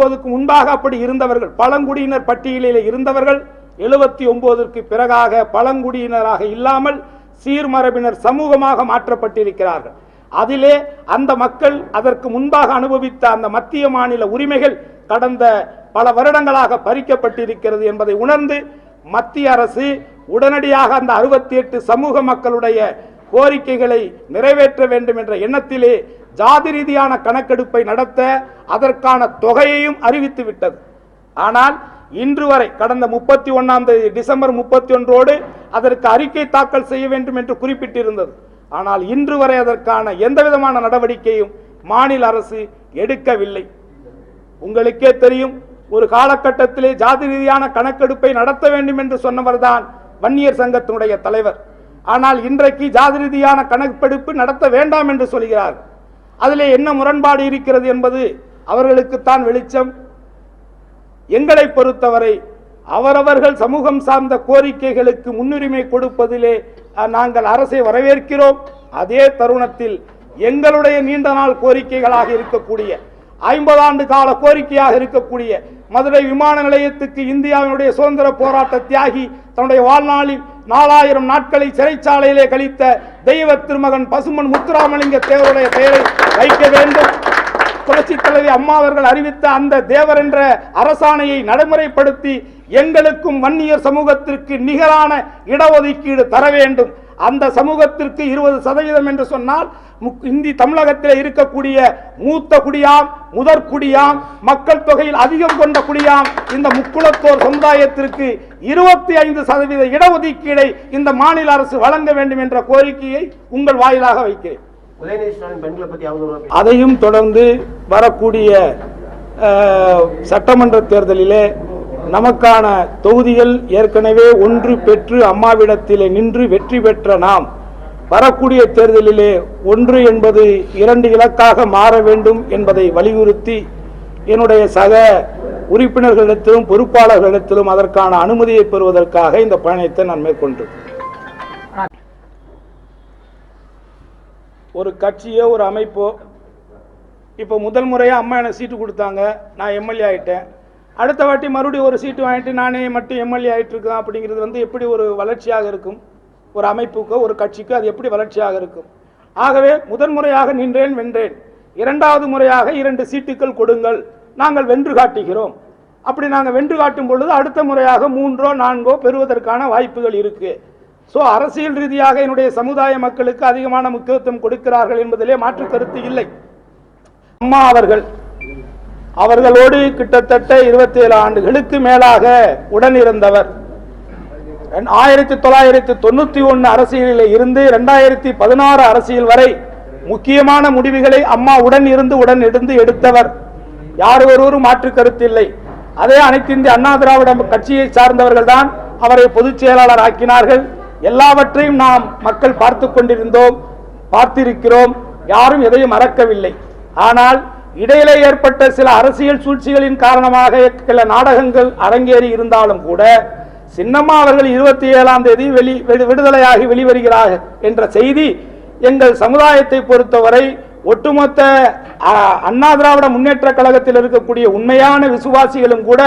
ஒன்பதுக்கு முன்பாக அப்படி இருந்தவர்கள் பழங்குடியினர் பட்டியலில் இருந்தவர்கள் எழுபத்தி ஒன்பதற்கு பிறகாக பழங்குடியினராக இல்லாமல் சீர்மரபினர் சமூகமாக மாற்றப்பட்டிருக்கிறார்கள். அதிலே அந்த மக்கள் அதற்கு முன்பாக அனுபவித்த அந்த மத்திய மாநில உரிமைகள் கடந்த பல வருடங்களாக பறிக்கப்பட்டிருக்கிறது என்பதை உணர்ந்து மத்திய அரசு உடனடியாக அந்த அறுபத்தி எட்டு சமூக மக்களுடைய கோரிக்கைகளை நிறைவேற்ற வேண்டும் என்ற எண்ணத்திலே ஜாதி ரீதியான கணக்கெடுப்பை நடத்த அதற்கான தொகையையும் அறிவித்து விட்டது. ஆனால் இன்று வரை கடந்த முப்பத்தி ஒன்னாம் தேதி டிசம்பர் முப்பத்தி ஒன்றோடு அதற்கு அறிக்கை தாக்கல் செய்ய வேண்டும் என்று குறிப்பிட்டிருந்தது. ஆனால் இன்று வரை அதற்கான எந்த விதமான நடவடிக்கையும் மாநில அரசு எடுக்கவில்லை. உங்களுக்கே தெரியும் ஒரு காலகட்டத்திலே ஜாதி ரீதியான கணக்கெடுப்பை நடத்த வேண்டும் என்று சொன்னவர்தான் வன்னியர் சங்கத்தினுடைய தலைவர். ஆனால் இன்றைக்கு ஜாதி ரீதியான கணக்கெடுப்பு நடத்த வேண்டாம் என்று சொல்கிறார் அதிலே என்ன முரண்பாடு இருக்கிறது என்பது அவர்களுக்குத்தான் வெளிச்சம். எங்களை பொறுத்தவரை அவரவர்கள் சமூகம் சார்ந்த கோரிக்கைகளுக்கு முன்னுரிமை கொடுப்பதிலே நாங்கள் அரசை வரவேற்கிறோம். அதே தருணத்தில் எங்களுடைய நீண்ட நாள் கோரிக்கைகளாக இருக்கக்கூடிய ஐம்பது ஆண்டு கால கோரிக்கையாக இருக்கக்கூடிய மதுரை விமான நிலையத்துக்கு இந்தியாவினுடைய சுதந்திர போராட்ட தியாகி தன்னுடைய வாழ்நாளில் நாலாயிரம் நாட்களை சிறைச்சாலையிலே கழித்த தெய்வ திருமகன் பசுமன் முத்துராமலிங்க தேவருடைய பெயரை வைக்க வேண்டும். புரட்சி தலைவி அம்மா அவர்கள் அறிவித்த அந்த தேவர் என்ற அரசாணையை நடைமுறைப்படுத்தி எங்களுக்கும் வன்னியர் சமூகத்திற்கு நிகரான இடஒதுக்கீடு தர வேண்டும். அந்த சமூகத்திற்கு இருபது சதவீதம் என்று சொன்னால் முக்- இந்தி தமிழகத்தில் இருக்கக்கூடிய மூத்த குடியாம் முதற் குடியாம் மக்கள் தொகையில் அதிகம் கொண்ட குடியாம் இந்த முக்குளத்தோர் சமுதாயத்திற்கு இருபத்தி ஐந்து சதவீத இடஒதுக்கீடை இந்த மாநில அரசு வழங்க வேண்டும் என்ற கோரிக்கையை உங்கள் வாயிலாக வைக்கிறேன். அதையும் தொடர்ந்து வரக்கூடிய சட்டமன்ற தேர்தலிலே நமக்கான தொகுதிகள் ஏற்கனவே ஒன்று பெற்று அம்மாவிடத்திலே நின்று வெற்றி பெற்ற நாம் வரக்கூடிய தேர்தலிலே ஒன்று என்பது இரண்டு இலக்காக மாற வேண்டும் என்பதை வலியுறுத்தி என்னுடைய சக உறுப்பினர்களிடத்திலும் பொறுப்பாளர்களிடத்திலும் அதற்கான அனுமதியை பெறுவதற்காக இந்த பயணத்தை நான் மேற்கொண்டேன். ஒரு கட்சியோ ஒரு அமைப்போ இப்போ முதல் முறையாக அம்மா எனக்கு சீட்டு கொடுத்தாங்க. நான் எம்எல்ஏ ஆகிட்டேன் அடுத்த வாட்டி மறுபடியும் ஒரு சீட்டு வாங்கிட்டு நானே மட்டும் எம்எல்ஏ ஆயிட்டு இருக்கேன் அப்படிங்கிறது வந்து எப்படி ஒரு வளர்ச்சியாக இருக்கும்? ஒரு அமைப்புக்கோ ஒரு கட்சிக்கோ அது எப்படி வளர்ச்சியாக இருக்கும்? ஆகவே முதன் முறையாக நின்றேன் வென்றேன். இரண்டாவது முறையாக இரண்டு சீட்டுகள் கொடுங்கள். நாங்கள் வென்று காட்டுகிறோம். அப்படி நாங்கள் வென்று காட்டும் பொழுது அடுத்த முறையாக மூன்றோ நான்கோ பெறுவதற்கான வாய்ப்புகள் இருக்குது ஸோ அரசியல் ரீதியாக என்னுடைய சமுதாய மக்களுக்கு அதிகமான முக்கியத்துவம் கொடுக்கிறார்கள் என்பதிலே மாற்று கருத்து இல்லை. அம்மா அவர்கள் அவர்களோடு கிட்டத்தட்ட இருபத்தி ஏழு ஆண்டுகளுக்கு மேலாக உடனிருந்தவர். ஆயிரத்தி தொள்ளாயிரத்தி தொண்ணூத்தி ஒன்னு அரசியலில் இருந்து இரண்டாயிரத்தி பதினாறு அரசியல் வரை முக்கியமான முடிவுகளை அம்மா உடன் இருந்து உடன் இருந்து எடுத்தவர். யார் ஒருவரும் மாற்று கருத்தில்லை அதே அனைத்து இந்திய அண்ணா திராவிட கட்சியை சார்ந்தவர்கள் தான் அவரை பொதுச் செயலாளர் ஆக்கினார்கள். எல்லாவற்றையும் நாம் மக்கள் பார்த்து கொண்டிருந்தோம் பார்த்திருக்கிறோம் யாரும் எதையும் மறக்கவில்லை. ஆனால் இடையிலே ஏற்பட்ட சில அரசியல் சூழ்ச்சிகளின் காரணமாக சில நாடகங்கள் அரங்கேறி இருந்தாலும் கூட சின்னம்மா அவர்கள் இருபத்தி ஏழாம் தேதி வெளி விடுதலையாகி வெளிவருகிறார்கள் என்ற செய்தி எங்கள் சமுதாயத்தை பொறுத்தவரை ஒட்டுமொத்த அண்ணா திராவிட முன்னேற்ற கழகத்தில் இருக்கக்கூடிய உண்மையான விசுவாசிகளும் கூட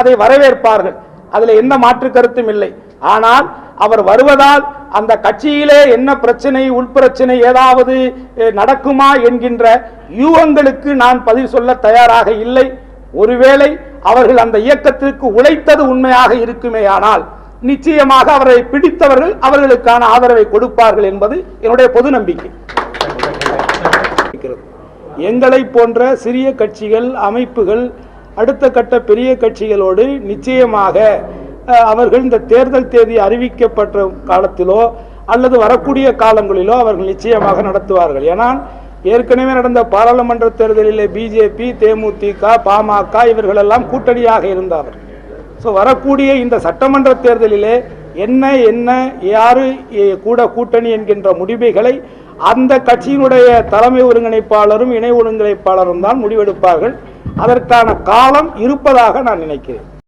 அதை வரவேற்பார்கள். அதுல எந்த மாற்று கருத்தும் இல்லை. ஆனால் அவர் வருவதால் அந்த கட்சியிலே என்ன பிரச்சனை உள்பிரச்சனை ஏதாவது நடக்குமா என்கின்ற யூகங்களுக்கு நான் பதில் சொல்ல தயாராக இல்லை. ஒருவேளை அவர்கள் அந்த இயக்கத்திற்கு உழைத்தது உண்மையாக இருக்குமேயானால் நிச்சயமாக அவரை பிடித்தவர்கள் அவர்களுக்கான ஆதரவை கொடுப்பார்கள் என்பது என்னுடைய பொது நம்பிக்கை. எங்களை போன்ற சிறிய கட்சிகள் அமைப்புகள் அடுத்த கட்ட பெரிய கட்சிகளோடு நிச்சயமாக அவர்கள் இந்த தேர்தல் தேதி அறிவிக்கப்பட்ட காலத்திலோ அல்லது வரக்கூடிய காலங்களிலோ அவர்கள் நிச்சயமாக நடத்துவார்கள். ஏனால் ஏற்கனவே நடந்த பாராளுமன்ற தேர்தலிலே பிஜேபி தேமுதிக பாமக இவர்களெல்லாம் கூட்டணியாக இருந்தார்கள். ஸோ வரக்கூடிய இந்த சட்டமன்ற தேர்தலிலே என்ன என்ன யாரு கூட கூட்டணி என்கின்ற முடிவுகளை அந்த கட்சியினுடைய தலைமை ஒருங்கிணைப்பாளரும் இணை ஒருங்கிணைப்பாளரும் தான் முடிவெடுப்பார்கள். அதற்கான காலம் இருப்பதாக நான் நினைக்கிறேன்.